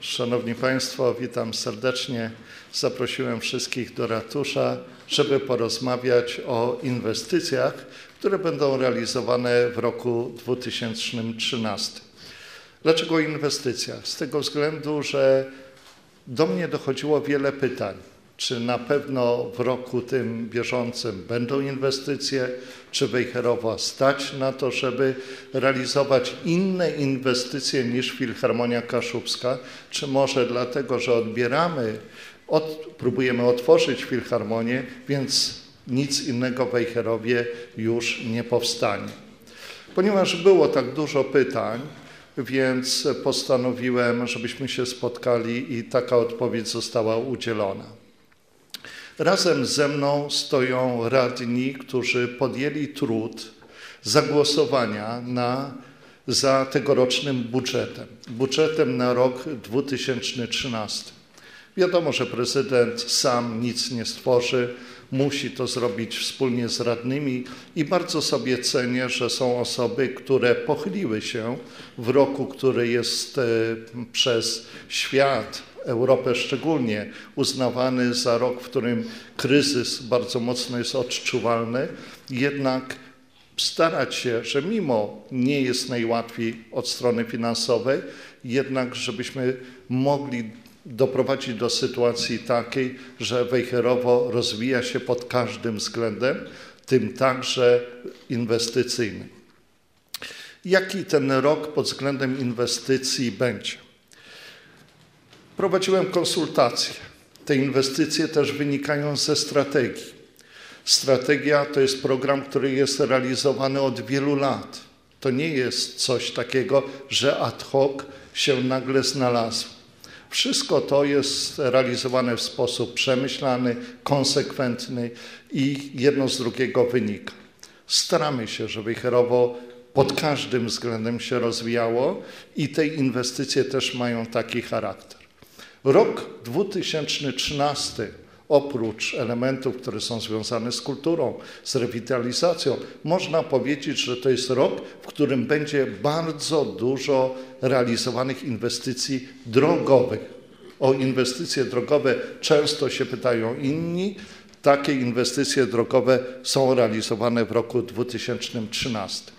Szanowni Państwo, witam serdecznie. Zaprosiłem wszystkich do ratusza, żeby porozmawiać o inwestycjach, które będą realizowane w roku 2013. Dlaczego inwestycja? Z tego względu, że do mnie dochodziło wiele pytań. Czy na pewno w roku tym bieżącym będą inwestycje? Czy Wejherowo stać na to, żeby realizować inne inwestycje niż Filharmonia Kaszubska? Czy może dlatego, że odbieramy, od, próbujemy otworzyć Filharmonię, więc nic innego Wejherowie już nie powstanie? Ponieważ było tak dużo pytań, więc postanowiłem, żebyśmy się spotkali i taka odpowiedź została udzielona. Razem ze mną stoją radni, którzy podjęli trud zagłosowania na, za tegorocznym budżetem, budżetem na rok 2013. Wiadomo, że prezydent sam nic nie stworzy, musi to zrobić wspólnie z radnymi i bardzo sobie cenię, że są osoby, które pochyliły się w roku, który jest e, przez świat, Europę szczególnie, uznawany za rok, w którym kryzys bardzo mocno jest odczuwalny, jednak starać się, że mimo nie jest najłatwiej od strony finansowej, jednak żebyśmy mogli doprowadzić do sytuacji takiej, że Wejherowo rozwija się pod każdym względem, tym także inwestycyjnym. Jaki ten rok pod względem inwestycji będzie? Prowadziłem konsultacje. Te inwestycje też wynikają ze strategii. Strategia to jest program, który jest realizowany od wielu lat. To nie jest coś takiego, że ad hoc się nagle znalazło. Wszystko to jest realizowane w sposób przemyślany, konsekwentny i jedno z drugiego wynika. Staramy się, żeby Cherowo pod każdym względem się rozwijało i te inwestycje też mają taki charakter. Rok 2013 oprócz elementów, które są związane z kulturą, z rewitalizacją, można powiedzieć, że to jest rok, w którym będzie bardzo dużo realizowanych inwestycji drogowych. O inwestycje drogowe często się pytają inni. Takie inwestycje drogowe są realizowane w roku 2013.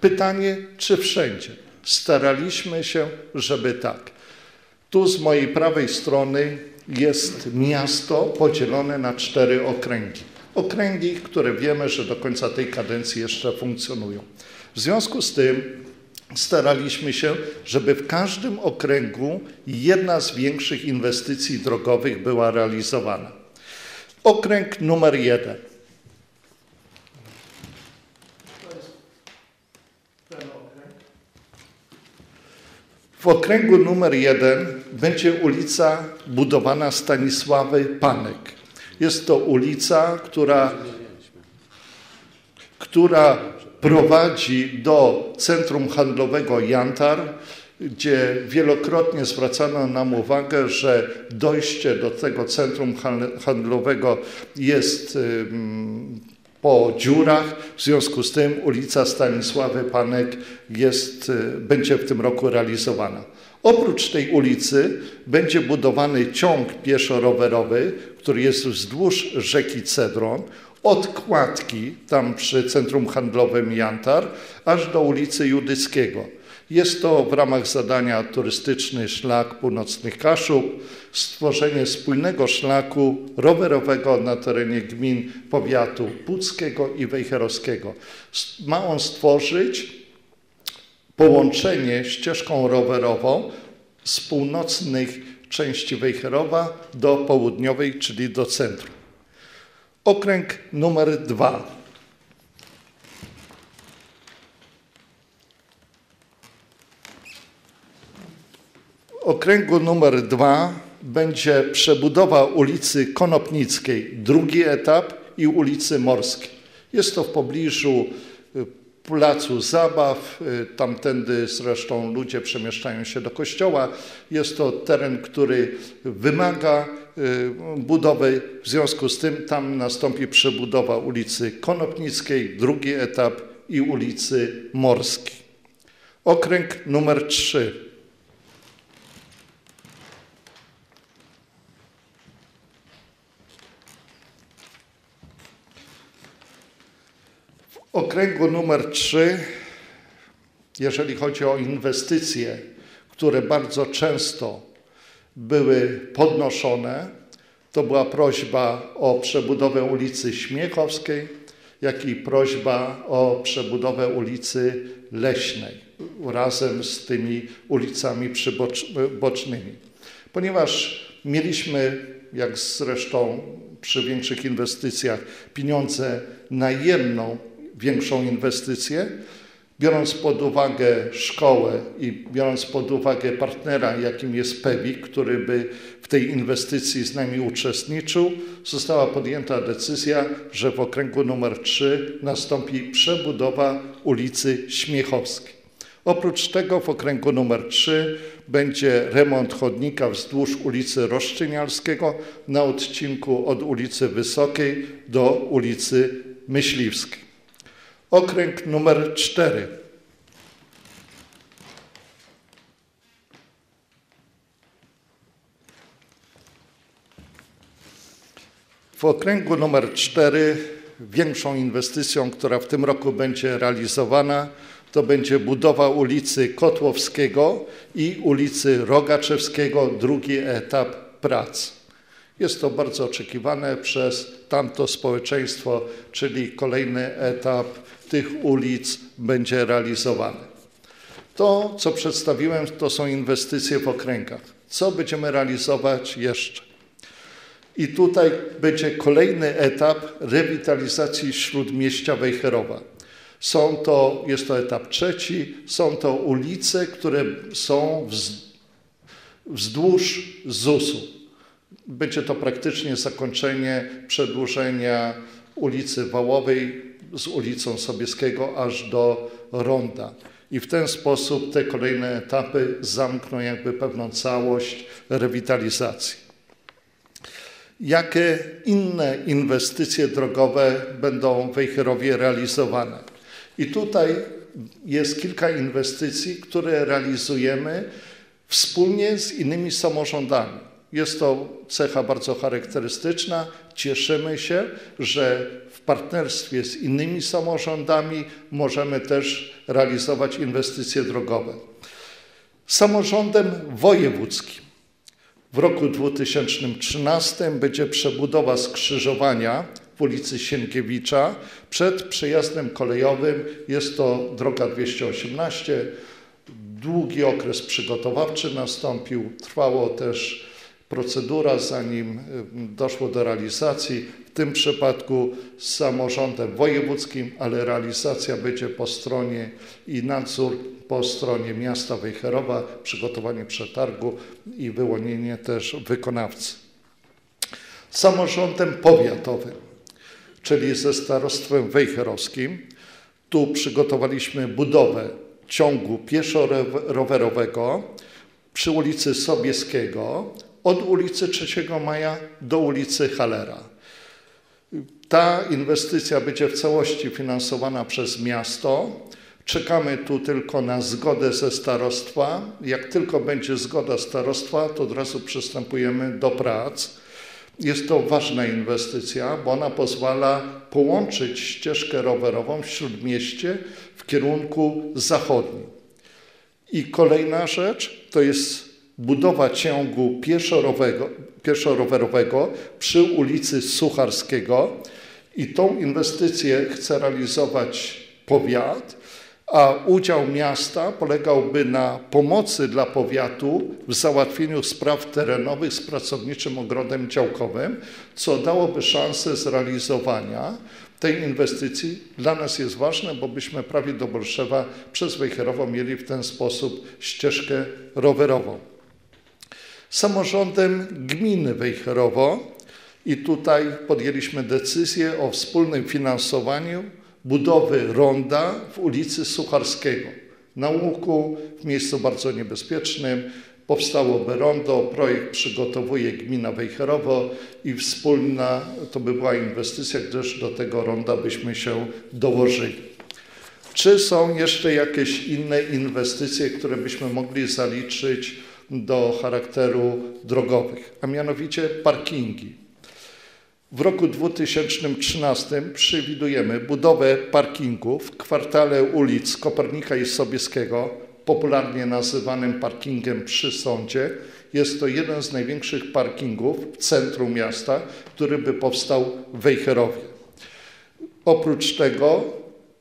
Pytanie, czy wszędzie? Staraliśmy się, żeby tak. Tu z mojej prawej strony jest miasto podzielone na cztery okręgi. Okręgi, które wiemy, że do końca tej kadencji jeszcze funkcjonują. W związku z tym staraliśmy się, żeby w każdym okręgu jedna z większych inwestycji drogowych była realizowana. Okręg numer jeden. W okręgu numer jeden będzie ulica budowana Stanisławy Panek. Jest to ulica, która, która prowadzi do centrum handlowego Jantar, gdzie wielokrotnie zwracano nam uwagę, że dojście do tego centrum handlowego jest po dziurach. W związku z tym ulica Stanisławy Panek jest, y, będzie w tym roku realizowana. Oprócz tej ulicy będzie budowany ciąg pieszo-rowerowy, który jest wzdłuż rzeki Cedron, od Kładki, tam przy centrum handlowym Jantar, aż do ulicy Judyckiego. Jest to w ramach zadania turystyczny szlak północnych Kaszub, stworzenie spójnego szlaku rowerowego na terenie gmin powiatu puckiego i wejherowskiego. Ma on stworzyć połączenie ścieżką rowerową z północnych części Wejherowa do południowej, czyli do centrum. Okręg numer dwa okręgu numer dwa będzie przebudowa ulicy Konopnickiej, drugi etap i ulicy Morskiej. Jest to w pobliżu y, placu zabaw, y, tamtędy zresztą ludzie przemieszczają się do kościoła. Jest to teren, który wymaga y, budowy, w związku z tym tam nastąpi przebudowa ulicy Konopnickiej, drugi etap i ulicy Morskiej. Okręg numer 3 okręgu numer 3, jeżeli chodzi o inwestycje, które bardzo często były podnoszone, to była prośba o przebudowę ulicy Śmiechowskiej, jak i prośba o przebudowę ulicy Leśnej razem z tymi ulicami przybocznymi. Ponieważ mieliśmy, jak zresztą przy większych inwestycjach, pieniądze na jedną większą inwestycję, biorąc pod uwagę szkołę i biorąc pod uwagę partnera, jakim jest PEWIK, który by w tej inwestycji z nami uczestniczył, została podjęta decyzja, że w okręgu numer 3 nastąpi przebudowa ulicy Śmiechowskiej. Oprócz tego w okręgu numer 3 będzie remont chodnika wzdłuż ulicy Roszczynialskiego na odcinku od ulicy Wysokiej do ulicy Myśliwskiej. Okręg numer 4. W okręgu numer 4 większą inwestycją, która w tym roku będzie realizowana, to będzie budowa ulicy Kotłowskiego i ulicy Rogaczewskiego, drugi etap prac. Jest to bardzo oczekiwane przez tamto społeczeństwo, czyli kolejny etap tych ulic będzie realizowany. To, co przedstawiłem, to są inwestycje w okręgach. Co będziemy realizować jeszcze? I tutaj będzie kolejny etap rewitalizacji śródmieścia Wejherowa. Są to, jest to etap trzeci, są to ulice, które są wzdłuż ZUS-u. Będzie to praktycznie zakończenie przedłużenia ulicy Wałowej z ulicą Sobieskiego aż do Ronda. I w ten sposób te kolejne etapy zamkną jakby pewną całość rewitalizacji. Jakie inne inwestycje drogowe będą w Wejherowie realizowane? I tutaj jest kilka inwestycji, które realizujemy wspólnie z innymi samorządami. Jest to cecha bardzo charakterystyczna. Cieszymy się, że w partnerstwie z innymi samorządami możemy też realizować inwestycje drogowe. Samorządem wojewódzkim w roku 2013 będzie przebudowa skrzyżowania w ulicy Sienkiewicza przed przejazdem kolejowym. Jest to droga 218. Długi okres przygotowawczy nastąpił. Trwało też procedura, zanim y, doszło do realizacji. W tym przypadku z samorządem wojewódzkim, ale realizacja będzie po stronie i nadzór po stronie miasta Wejherowa, przygotowanie przetargu i wyłonienie też wykonawcy. Samorządem powiatowym czyli ze starostwem wejherowskim. Tu przygotowaliśmy budowę ciągu pieszo-rowerowego przy ulicy Sobieskiego od ulicy 3 Maja do ulicy Halera. Ta inwestycja będzie w całości finansowana przez miasto. Czekamy tu tylko na zgodę ze starostwa. Jak tylko będzie zgoda starostwa, to od razu przystępujemy do prac. Jest to ważna inwestycja, bo ona pozwala połączyć ścieżkę rowerową w śródmieście w kierunku zachodnim. I kolejna rzecz to jest budowa ciągu pieszo-rowerowego przy ulicy Sucharskiego. I tą inwestycję chce realizować powiat a udział miasta polegałby na pomocy dla powiatu w załatwieniu spraw terenowych z pracowniczym ogrodem działkowym, co dałoby szansę zrealizowania tej inwestycji. Dla nas jest ważne, bo byśmy prawie do Bolszewa przez Wejherowo mieli w ten sposób ścieżkę rowerową. Samorządem gminy Wejherowo i tutaj podjęliśmy decyzję o wspólnym finansowaniu budowy ronda w ulicy Sucharskiego. Na łuku, w miejscu bardzo niebezpiecznym, powstałoby rondo. Projekt przygotowuje gmina Wejherowo i wspólna to by była inwestycja, gdyż do tego ronda byśmy się dołożyli. Czy są jeszcze jakieś inne inwestycje, które byśmy mogli zaliczyć do charakteru drogowych, a mianowicie parkingi. W roku 2013 przewidujemy budowę parkingu w kwartale ulic Kopernika i Sobieskiego, popularnie nazywanym parkingiem przy sądzie. Jest to jeden z największych parkingów w centrum miasta, który by powstał w Wejherowie. Oprócz tego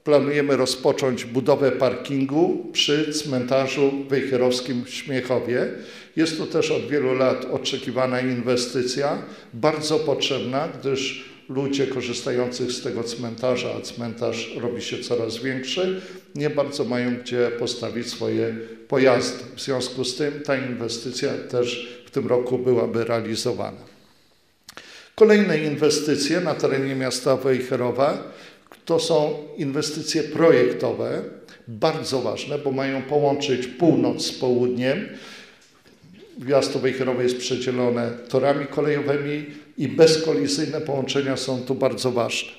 planujemy rozpocząć budowę parkingu przy cmentarzu wejherowskim w Śmiechowie. Jest to też od wielu lat oczekiwana inwestycja, bardzo potrzebna, gdyż ludzie korzystających z tego cmentarza, a cmentarz robi się coraz większy, nie bardzo mają gdzie postawić swoje pojazdy. W związku z tym ta inwestycja też w tym roku byłaby realizowana. Kolejne inwestycje na terenie miasta Wejherowa to są inwestycje projektowe, bardzo ważne, bo mają połączyć północ z południem. Miasto Wejherowe jest przedzielone torami kolejowymi i bezkolizyjne połączenia są tu bardzo ważne.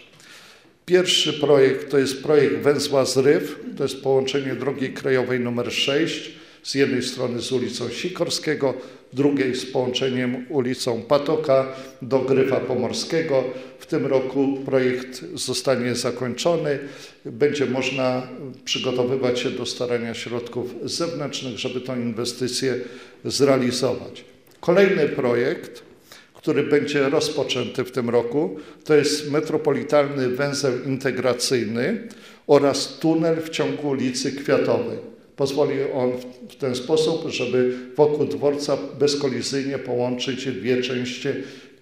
Pierwszy projekt to jest projekt węzła Zryw, to jest połączenie drogi krajowej numer 6 z jednej strony z ulicą Sikorskiego, drugiej z połączeniem ulicą Patoka do Gryfa Pomorskiego. W tym roku projekt zostanie zakończony. Będzie można przygotowywać się do starania środków zewnętrznych, żeby tę inwestycję zrealizować. Kolejny projekt, który będzie rozpoczęty w tym roku, to jest metropolitalny węzeł integracyjny oraz tunel w ciągu ulicy Kwiatowej. Pozwoli on w ten sposób, żeby wokół dworca bezkolizyjnie połączyć dwie części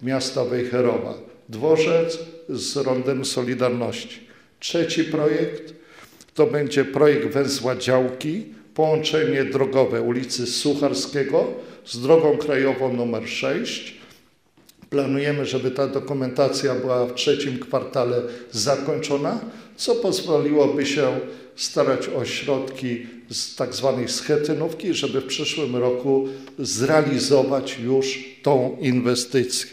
miasta Wejherowa. Dworzec z rondem Solidarności. Trzeci projekt to będzie projekt węzła działki, połączenie drogowe ulicy Sucharskiego z drogą krajową numer 6. Planujemy, żeby ta dokumentacja była w trzecim kwartale zakończona, co pozwoliłoby się starać o środki z tak zwanej schetynówki, żeby w przyszłym roku zrealizować już tą inwestycję.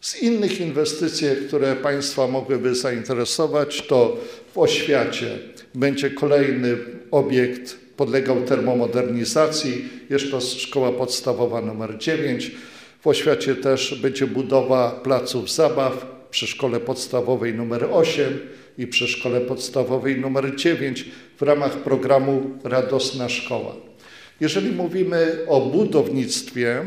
Z innych inwestycji, które Państwa mogłyby zainteresować, to w Oświacie będzie kolejny obiekt podlegał termomodernizacji. Jest to szkoła podstawowa numer 9. W Oświacie też będzie budowa placów zabaw przy szkole podstawowej numer 8 i przy szkole podstawowej numer 9 w ramach programu Radosna Szkoła. Jeżeli mówimy o budownictwie,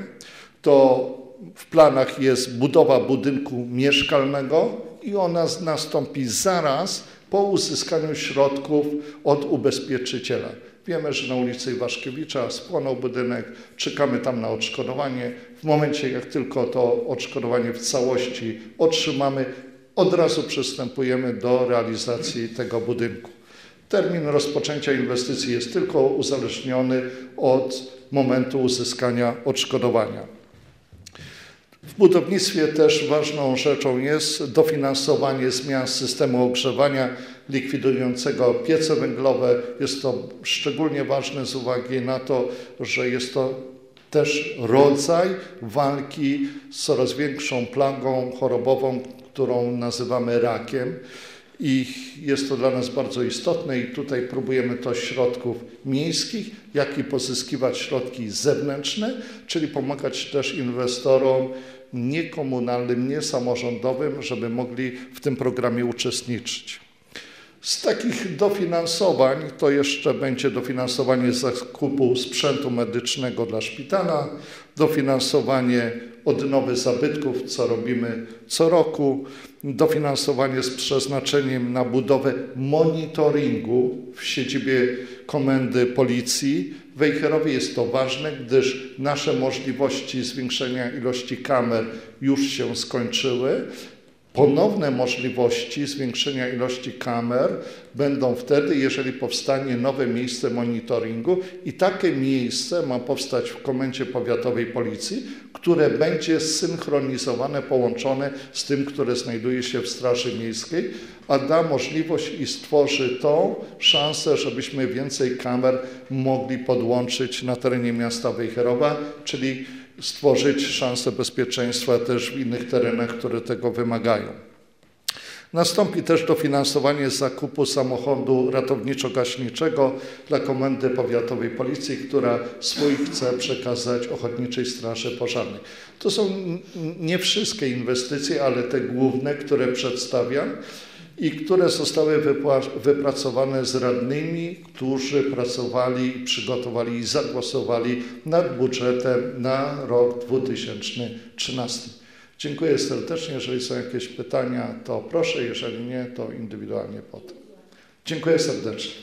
to w planach jest budowa budynku mieszkalnego i ona nastąpi zaraz po uzyskaniu środków od ubezpieczyciela. Wiemy, że na ulicy Iwaszkiewicza spłonął budynek, czekamy tam na odszkodowanie. W momencie, jak tylko to odszkodowanie w całości otrzymamy, od razu przystępujemy do realizacji tego budynku. Termin rozpoczęcia inwestycji jest tylko uzależniony od momentu uzyskania odszkodowania. W budownictwie też ważną rzeczą jest dofinansowanie zmian systemu ogrzewania likwidującego piece węglowe. Jest to szczególnie ważne z uwagi na to, że jest to też rodzaj walki z coraz większą plagą chorobową, którą nazywamy rakiem. I jest to dla nas bardzo istotne i tutaj próbujemy to środków miejskich, jak i pozyskiwać środki zewnętrzne, czyli pomagać też inwestorom niekomunalnym, niesamorządowym, żeby mogli w tym programie uczestniczyć. Z takich dofinansowań to jeszcze będzie dofinansowanie zakupu sprzętu medycznego dla szpitala, dofinansowanie odnowy zabytków, co robimy co roku, dofinansowanie z przeznaczeniem na budowę monitoringu w siedzibie Komendy Policji. W Wejherowie jest to ważne, gdyż nasze możliwości zwiększenia ilości kamer już się skończyły. Ponowne możliwości zwiększenia ilości kamer będą wtedy, jeżeli powstanie nowe miejsce monitoringu. I takie miejsce ma powstać w Komendzie Powiatowej Policji, które będzie zsynchronizowane, połączone z tym, które znajduje się w Straży Miejskiej, a da możliwość i stworzy tą szansę, żebyśmy więcej kamer mogli podłączyć na terenie miasta Wejherowa, czyli stworzyć szansę bezpieczeństwa też w innych terenach, które tego wymagają. Nastąpi też dofinansowanie zakupu samochodu ratowniczo-gaśniczego dla Komendy Powiatowej Policji, która swój chce przekazać Ochotniczej Straży Pożarnej. To są nie wszystkie inwestycje, ale te główne, które przedstawiam i które zostały wypracowane z radnymi, którzy pracowali, przygotowali i zagłosowali nad budżetem na rok 2013. Dziękuję serdecznie. Jeżeli są jakieś pytania, to proszę. Jeżeli nie, to indywidualnie potem. Dziękuję serdecznie.